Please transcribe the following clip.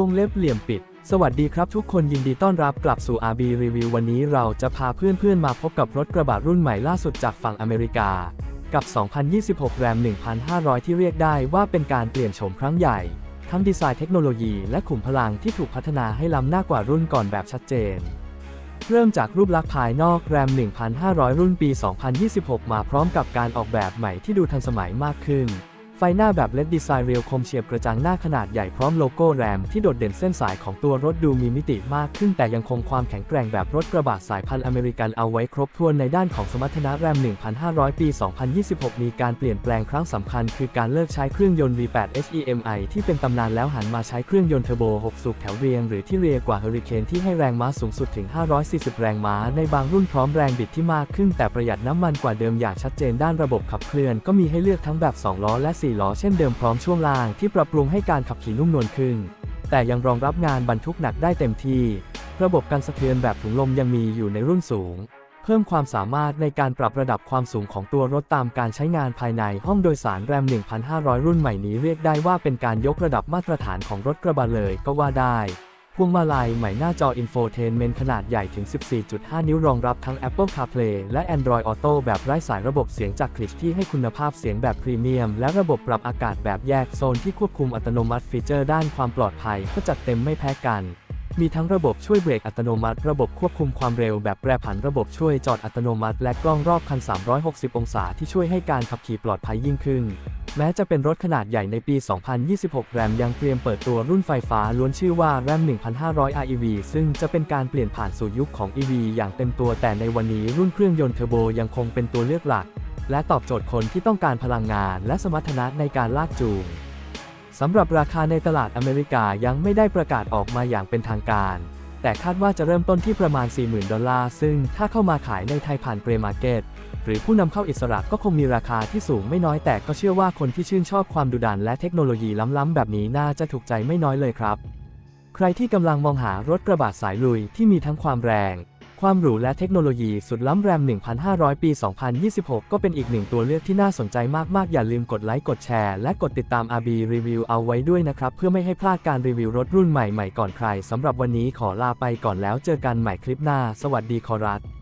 วงเล็บเหลี่ยมปิด สวัสดีครับทุกคนยินดีต้อนรับกลับสู่ RB Review วันนี้เราจะพาเพื่อนๆมาพบกับรถกระบะรุ่นใหม่ล่าสุดจากฝั่งอเมริกา กับ 2026 RAM 1500 ที่เรียกได้ว่าเป็นการเปลี่ยนโฉมครั้งใหญ่ ทั้งดีไซน์เทคโนโลยีและขุมพลังที่ถูกพัฒนาให้ล้ำหน้ากว่ารุ่นก่อนแบบชัดเจนเริ่มจากรูปลักษณ์ภายนอก RAM 1500 รุ่นปี 2026 มาพร้อมกับการออกแบบใหม่ที่ดูทันสมัยมากขึ้น ไฟหน้าแบบ LED ดีไซน์เรียวคมเฉียบกระจังหน้าขนาดใหญ่พร้อมโลโก้แรมที่โดดเด่นเส้นสายของตัวรถดูมีมิติมากขึ้นแต่ยังคงความแข็งแกร่งแบบรถกระบะสายพันธุ์อเมริกันเอาไว้ครบถ้วนในด้านของสมรรถนะแรม 1500 ปี 2026 มีการเปลี่ยนแปลงครั้งสำคัญ คือการเลิกใช้เครื่องยนต์ V8 HEMI ที่เป็นตำนานแล้วหันมาใช้เครื่องยนต์เทอร์โบ 6 สูบแถวเรียง หรือที่เรียกว่า Hurricane ที่ให้แรงม้าสูงสุดถึง 540 แรงม้าในบางรุ่นพร้อมแรงบิดที่มากขึ้น แต่ประหยัดน้ำมันกว่าเดิมอย่างชัดเจนด้านระบบขับเคลื่อนก็มีให้เลือกทั้งแบบ 2 ล้อและ4ล้อเช่นเดิมพร้อมช่วงล่างที่ปรับปรุงให้การขับขี่นุ่มนวลขึ้น แต่ยังรองรับงานบรรทุกหนักได้เต็มที่ ระบบกันสะเทือนแบบถุงลมยังมีอยู่ในรุ่นสูง เพิ่มความสามารถในการปรับระดับความสูงของตัวรถตามการใช้งานภายในห้องโดยสารแรม 1,500 รุ่นใหม่นี้เรียกได้ว่าเป็นการยกระดับมาตรฐานของรถกระบะเลยก็ว่าได้ พวงมาลัยใหม่หน้าจอ Infotainment ขนาดใหญ่ถึง 14.5 นิ้วรองรับทั้ง Apple CarPlay และ Android Auto แบบไร้สายระบบเสียงจากคลิชที่ให้คุณภาพเสียงแบบพรีเมียม และระบบปรับอากาศแบบแยกโซนที่ควบคุมอัตโนมัติฟีเจอร์ด้านความปลอดภัยก็จัดเต็มไม่แพ้กันมีทั้งระบบช่วยเบรกอัตโนมัติ ระบบควบคุมความเร็วแบบแปรผันระบบช่วยจอดอัตโนมัติ และกล้องรอบคัน 360 องศาที่ช่วยให้การขับขี่ปลอดภัยยิ่งขึ้น แม้จะเป็นรถขนาดใหญ่ในปี 2026 แรมยังเตรียมเปิดตัวรุ่นไฟฟ้าล้วนชื่อว่า RAM 1500 REV ซึ่งจะเป็นการเปลี่ยนผ่านสู่ยุคของ EV อย่างเต็มตัวแต่ในวันนี้รุ่นเครื่องยนต์เทอร์โบยังคงเป็นตัวเลือกหลัก และตอบโจทย์คนที่ต้องการพลังงานและสมรรถนะในการลากจูงสำหรับราคาในตลาดอเมริกายังไม่ได้ประกาศออกมาอย่างเป็นทางการ แต่คาดว่าจะเริ่มต้นที่ประมาณ 40,000 ดอลลาร์ ซึ่งถ้าเข้ามาขายในไทยผ่านเกรมาร์เก็ต หรือผู้นำเข้าอิสระก็คงมีราคาที่สูงไม่น้อยแต่ก็เชื่อว่าคนที่ชื่นชอบความดุดันและเทคโนโลยีล้ำๆแบบนี้น่าจะถูกใจไม่น้อยเลยครับ ใครที่กำลังมองหารถกระบะสายลุยที่มีทั้งความแรง ความหรูและเทคโนโลยีสุดล้ำแรม 1,500 ปี 2026 ก็เป็นอีกหนึ่งตัวเลือกที่น่าสนใจมากๆ อย่าลืมกดไลค์กดแชร์และกดติดตาม RB Review เอาไว้ด้วยนะครับ เพื่อไม่ให้พลาดการรีวิวรถรุ่นใหม่ๆก่อนใครสำหรับวันนี้ขอลาไปก่อนแล้วเจอกันใหม่คลิปหน้า สวัสดีขอรับ